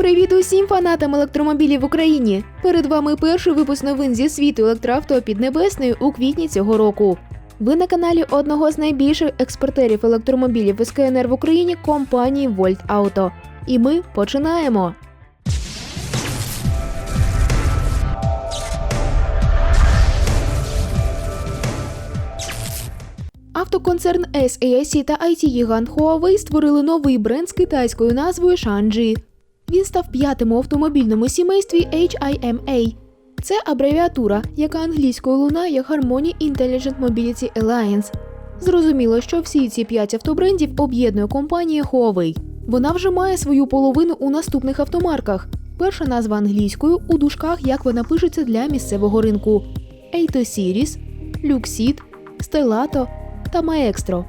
Привіт усім фанатам електромобілів в Україні! Перед вами перший випуск новин зі світу електроавто Піднебесної у квітні цього року. Ви на каналі одного з найбільших експортерів електромобілів із КНР в Україні компанії Volt Auto. І ми починаємо. Автоконцерн SAIC та IT-гігант Huawei створили новий бренд з китайською назвою Shanji. Він став п'ятим у автомобільному сімействі HIMA. Це абревіатура, яка англійською лунає Harmony Intelligent Mobility Alliance. Зрозуміло, що всі ці п'ять автобрендів об'єднує компанія Huawei. Вона вже має свою половину у наступних автомарках. Перша назва англійською у дужках, як вона пишеться для місцевого ринку: A2 Series, Luxit, Stellato та Maestro.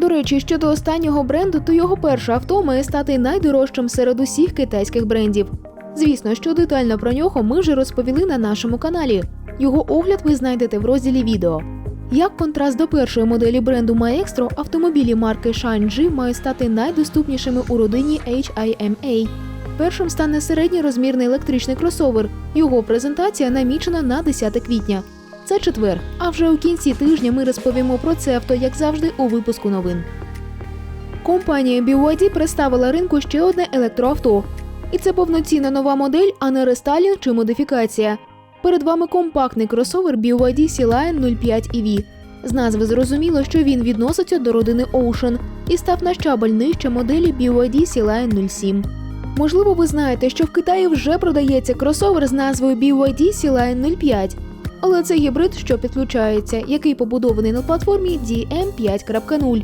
До речі, щодо останнього бренду, то його перше авто має стати найдорожчим серед усіх китайських брендів. Звісно, що детально про нього ми вже розповіли на нашому каналі. Його огляд ви знайдете в розділі відео. Як контраст до першої моделі бренду Maestro, автомобілі марки Shanji мають стати найдоступнішими у родині HIMA. Першим стане середньорозмірний електричний кросовер. Його презентація намічена на 10 квітня. Це четвер. А вже у кінці тижня ми розповімо про це авто, як завжди, у випуску новин. Компанія BYD представила ринку ще одне електроавто. І це повноцінна нова модель, а не рестайлінг чи модифікація. Перед вами компактний кросовер BYD Sea-Lion 05 EV. З назви зрозуміло, що він відноситься до родини Ocean і став на щабель нижче моделі BYD Sea-Lion 07. Можливо, ви знаєте, що в Китаї вже продається кросовер з назвою BYD Sea-Lion 05. Але це гібрид, що підключається, який побудований на платформі DM5.0.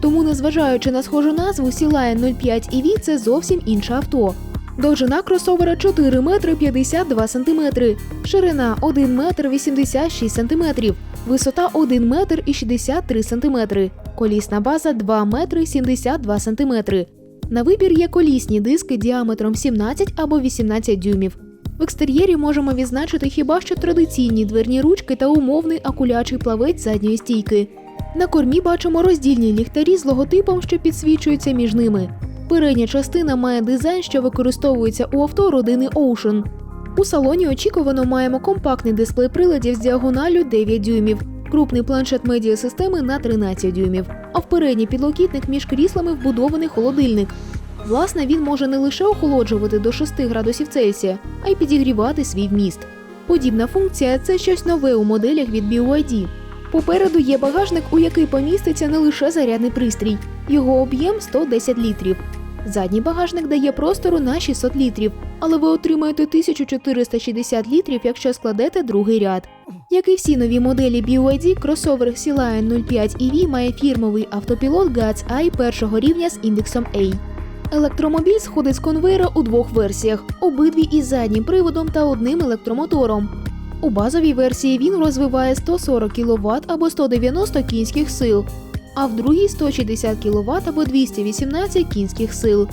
Тому, незважаючи на схожу назву, Sea-Lion 05 EV – це зовсім інше авто. Довжина кросовера 4 метри 52 сантиметри, ширина 1 метр 86 сантиметрів, висота 1 метр і 63 сантиметри, колісна база 2 метри 72 сантиметри. На вибір є колісні диски діаметром 17 або 18 дюймів. В екстер'єрі можемо відзначити хіба що традиційні дверні ручки та умовний акулячий плавець задньої стійки. На кормі бачимо роздільні ліхтарі з логотипом, що підсвічуються між ними. Передня частина має дизайн, що використовується у авто родини Ocean. У салоні очікувано маємо компактний дисплей приладів з діагоналю 9 дюймів, крупний планшет медіасистеми на 13 дюймів, а в передній підлокітник між кріслами вбудований холодильник. Власне, він може не лише охолоджувати до 6 градусів Цельсія, а й підігрівати свій вміст. Подібна функція це щось нове у моделях від BYD. Попереду є багажник, у який поміститься не лише зарядний пристрій, його об'єм 110 літрів. Задній багажник дає простору на 600 літрів, але ви отримаєте 1460 літрів, якщо складете другий ряд. Як і всі нові моделі BYD, кросовер Sea-Lion 05 EV має фірмовий автопілот GATS i першого рівня з індексом A. Електромобіль сходить з конвейера у двох версіях: обидві із заднім приводом та одним електромотором. У базовій версії він розвиває 140 кВт або 190 кінських сил, а в другій 160 кВт або 218 кінських сил.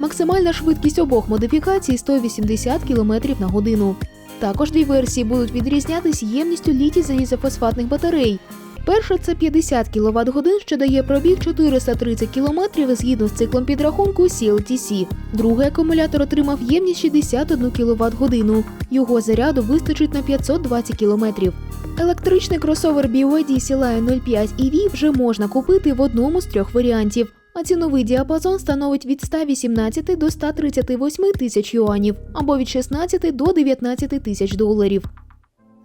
Максимальна швидкість обох модифікацій 180 км на годину. Також дві версії будуть відрізнятися ємністю літій залізофосфатних батарей. Перша це 50 кВт годин, що дає пробіг 430 км згідно з циклом підрахунку CLTC. Другий акумулятор отримав ємність 61 кВт годину. Його заряду вистачить на 520 км. Електричний кросовер BYD Sea-Lion 05 EV вже можна купити в одному з трьох варіантів. А ціновий діапазон становить від 118 до 138 тисяч юанів або від 16 до 19 тисяч доларів.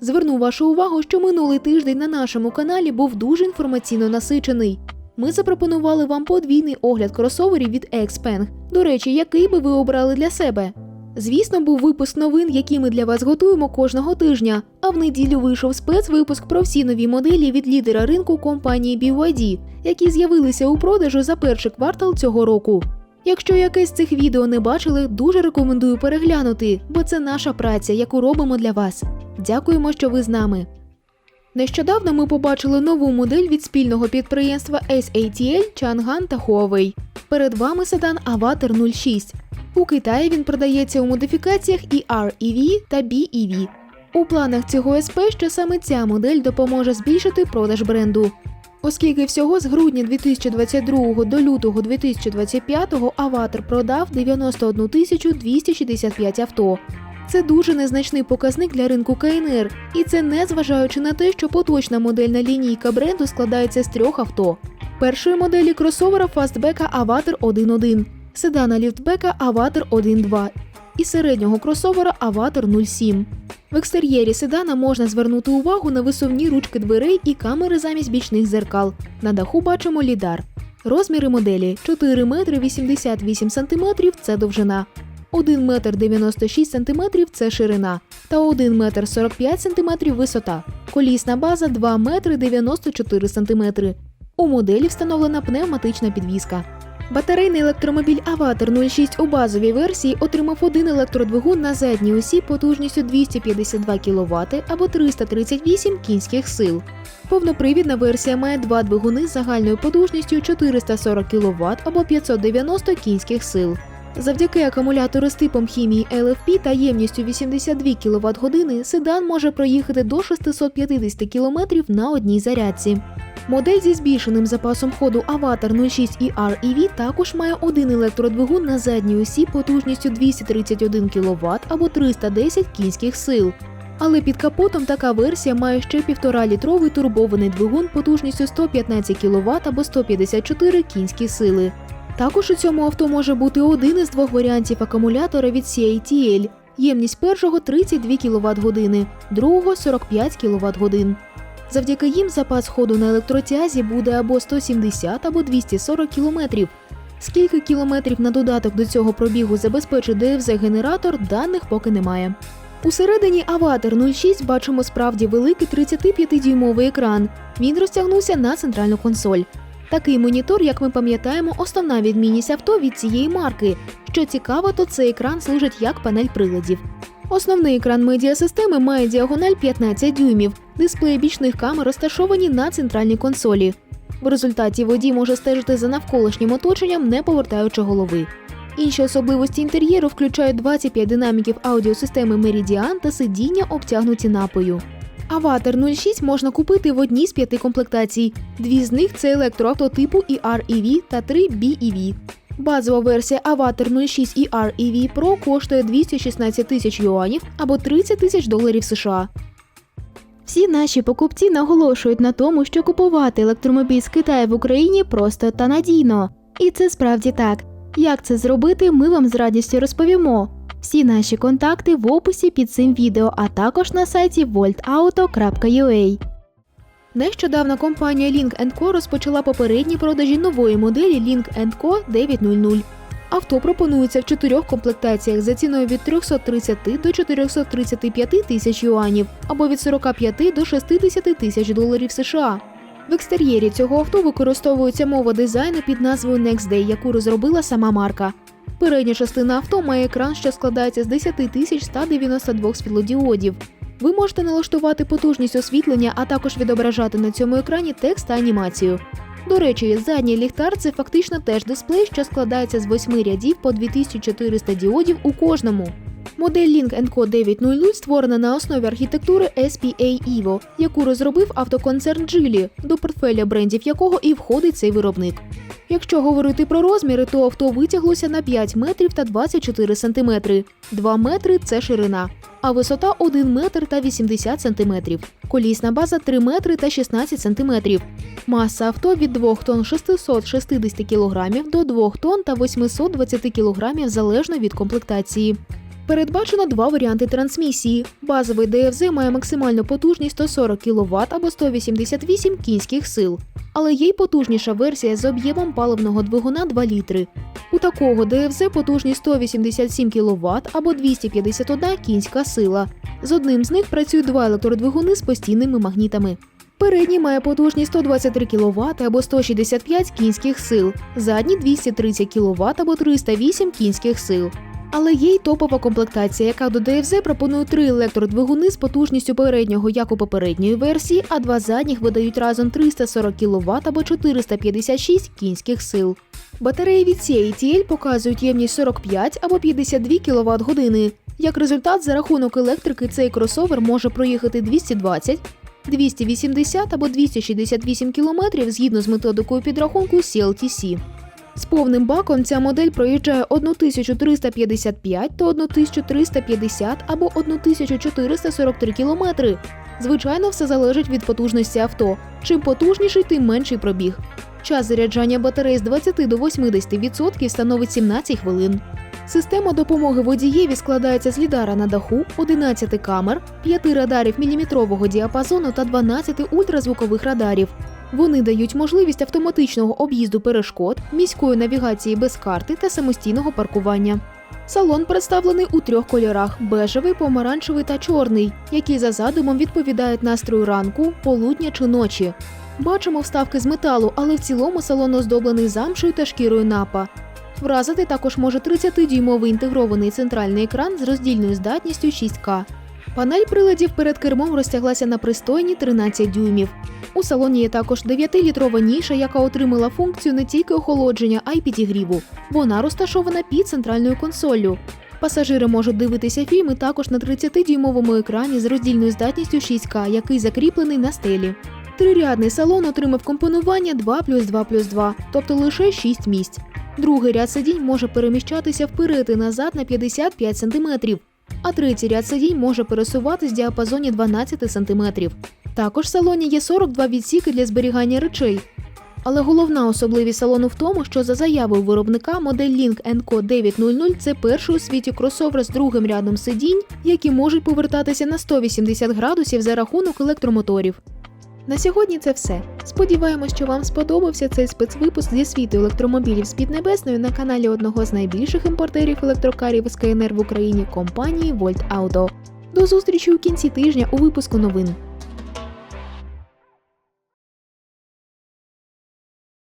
Зверну вашу увагу, що минулий тиждень на нашому каналі був дуже інформаційно насичений. Ми запропонували вам подвійний огляд кросоверів від Xpeng. До речі, який би ви обрали для себе? Звісно, був випуск новин, які ми для вас готуємо кожного тижня. А в неділю вийшов спецвипуск про всі нові моделі від лідера ринку компанії BYD, які з'явилися у продажу за перший квартал цього року. Якщо якесь з цих відео не бачили, дуже рекомендую переглянути, бо це наша праця, яку робимо для вас. Дякуємо, що ви з нами. Нещодавно ми побачили нову модель від спільного підприємства SATL, Chang'an та Huawei. Перед вами седан Avatar 06. У Китаї він продається у модифікаціях і REV та BEV. У планах цього СП, що саме ця модель допоможе збільшити продаж бренду. Оскільки всього з грудня 2022 до лютого 2025 Аватар продав 91 тисячу 265 авто. Це дуже незначний показник для ринку КНР, і це не зважаючи на те, що поточна модельна лінійка бренду складається з трьох авто. Першої моделі кросовера фастбека Аватар 1.1, седана ліфтбека Аватар 1.2 і середнього кросовера Аватар 07. В екстер'єрі седана можна звернути увагу на висувні ручки дверей і камери замість бічних зеркал. На даху бачимо лідар. Розміри моделі 4 метри 88 сантиметрів – це довжина, 1 метр 96 сантиметрів – це ширина, та 1 метр 45 сантиметрів – висота. Колісна база 2 метри 94 сантиметри. У моделі встановлена пневматична підвізка. Батарейний електромобіль Аватар 06 у базовій версії отримав один електродвигун на задній осі потужністю 252 кВт або 338 кінських сил. Повнопривідна версія має два двигуни з загальною потужністю 440 кВт або 590 кінських сил. Завдяки акумулятору з типом хімії LFP та ємністю 82 кВт години седан може проїхати до 650 км на одній зарядці. Модель зі збільшеним запасом ходу Avatar 06 ER EV також має один електродвигун на задній осі потужністю 231 кВт або 310 кінських сил. Але під капотом така версія має ще 1,5-літровий турбований двигун потужністю 115 кВт або 154 кінські сили. Також у цьому авто може бути один із двох варіантів акумулятора від CATL. Ємність першого 32 кВт години, другого 45 кВт годин. Завдяки їм запас ходу на електротязі буде або 170, або 240 кілометрів. Скільки кілометрів на додаток до цього пробігу забезпечить ДФЗ-генератор, даних поки немає. Усередині Аватар 06 бачимо справді великий 35-дюймовий екран. Він розтягнувся на центральну консоль. Такий монітор, як ми пам'ятаємо, основна відмінність авто від цієї марки. Що цікаво, то цей екран служить як панель приладів. Основний екран медіасистеми має діагональ 15 дюймів. Дисплеї бічних камер розташовані на центральній консолі. В результаті водій може стежити за навколишнім оточенням, не повертаючи голови. Інші особливості інтер'єру включають 25 динаміків аудіосистеми Meridian та сидіння, обтягнуті напою. Аватар 06 можна купити в одній з п'яти комплектацій. Дві з них це електроавто типу ER-EV та 3 BEV. Базова версія Avatar 06 ER EV Pro коштує 216 тисяч юанів або 30 тисяч доларів США. Всі наші покупці наголошують на тому, що купувати електромобіль з Китаю в Україні просто та надійно. І це справді так. Як це зробити, ми вам з радістю розповімо. Всі наші контакти в описі під цим відео, а також на сайті voltauto.ua. Нещодавно компанія Link Co розпочала попередні продажі нової моделі Link Co 900. Авто пропонується в чотирьох комплектаціях за ціною від 330 до 435 тисяч юанів або від 45 до 60 тисяч доларів США. В екстер'єрі цього авто використовується мова дизайну під назвою Next Day, яку розробила сама марка. Передня частина авто має екран, що складається з 10 тисяч 192 світлодіодів. Ви можете налаштувати потужність освітлення, а також відображати на цьому екрані текст та анімацію. До речі, задній ліхтар це фактично теж дисплей, що складається з восьми рядів по 2400 діодів у кожному. Модель Link Co 900 створена на основі архітектури SPA Evo, яку розробив автоконцерн Geely, до портфеля брендів якого і входить цей виробник. Якщо говорити про розміри, то авто витяглося на 5 метрів та 24 сантиметри. 2 метри це ширина, а висота 1 метр та 80 сантиметрів. Колісна база 3 метри та 16 сантиметрів. Маса авто від 2 тонн 660 кілограмів до 2 тонн та 820 кілограмів залежно від комплектації. Передбачено два варіанти трансмісії. Базовий ДФЗ має максимальну потужність 140 кВт або 188 кінських сил. Але є й потужніша версія з об'ємом паливного двигуна 2 літри. У такого ДФЗ потужність 187 кВт або 251 кінська сила. З одним з них працюють два електродвигуни з постійними магнітами. Передній має потужність 123 кВт або 165 кінських сил, задній 230 кВт або 308 кінських сил. Але є й топова комплектація, яка до ДФЗ пропонує три електродвигуни з потужністю переднього, як у попередньої версії, а два задніх видають разом 340 кВт або 456 кінських сил. Батареї від CATL показують ємність 45 або 52 кВт години. Як результат, за рахунок електрики цей кросовер може проїхати 220, 280 або 268 км згідно з методикою підрахунку CLTC. З повним баком ця модель проїжджає 1355 то 1350 або 1443 км. Звичайно, все залежить від потужності авто. Чим потужніший, тим менший пробіг. Час заряджання батарей з 20 до 80% становить 17 хвилин. Система допомоги водієві складається з лідара на даху, 11 камер, 5 радарів міліметрового діапазону та 12 ультразвукових радарів. Вони дають можливість автоматичного об'їзду перешкод, міської навігації без карти та самостійного паркування. Салон представлений у трьох кольорах: бежевий, помаранчевий та чорний, які за задумом відповідають настрою ранку, полудня чи ночі. Бачимо вставки з металу, але в цілому салон оздоблений замшою та шкірою напа. Вразити також може 30-дюймовий інтегрований центральний екран з роздільною здатністю 6К. Панель приладів перед кермом розтяглася на пристойні 13 дюймів. У салоні є також 9-літрова ніша, яка отримала функцію не тільки охолодження, а й підігріву. Вона розташована під центральною консоллю. Пасажири можуть дивитися фільми також на 30-дюймовому екрані з роздільною здатністю 6К, який закріплений на стелі. Трирядний салон отримав компонування 2 плюс 2 плюс 2, тобто лише 6 місць. Другий ряд сидінь може переміщатися вперед і назад на 55 см, а третій ряд сидінь може пересуватись в діапазоні 12 см. Також в салоні є 42 відсіки для зберігання речей. Але головна особливість салону в тому, що за заявою виробника модель Link NCO 900 це перший у світі кросовер з другим рядом сидінь, які можуть повертатися на 180 градусів за рахунок електромоторів. На сьогодні це все. Сподіваємось, що вам сподобався цей спецвипуск зі світу електромобілів з Піднебесною на каналі одного з найбільших імпортерів електрокарів з КНР в Україні компанії Volt Auto. До зустрічі у кінці тижня у випуску новин.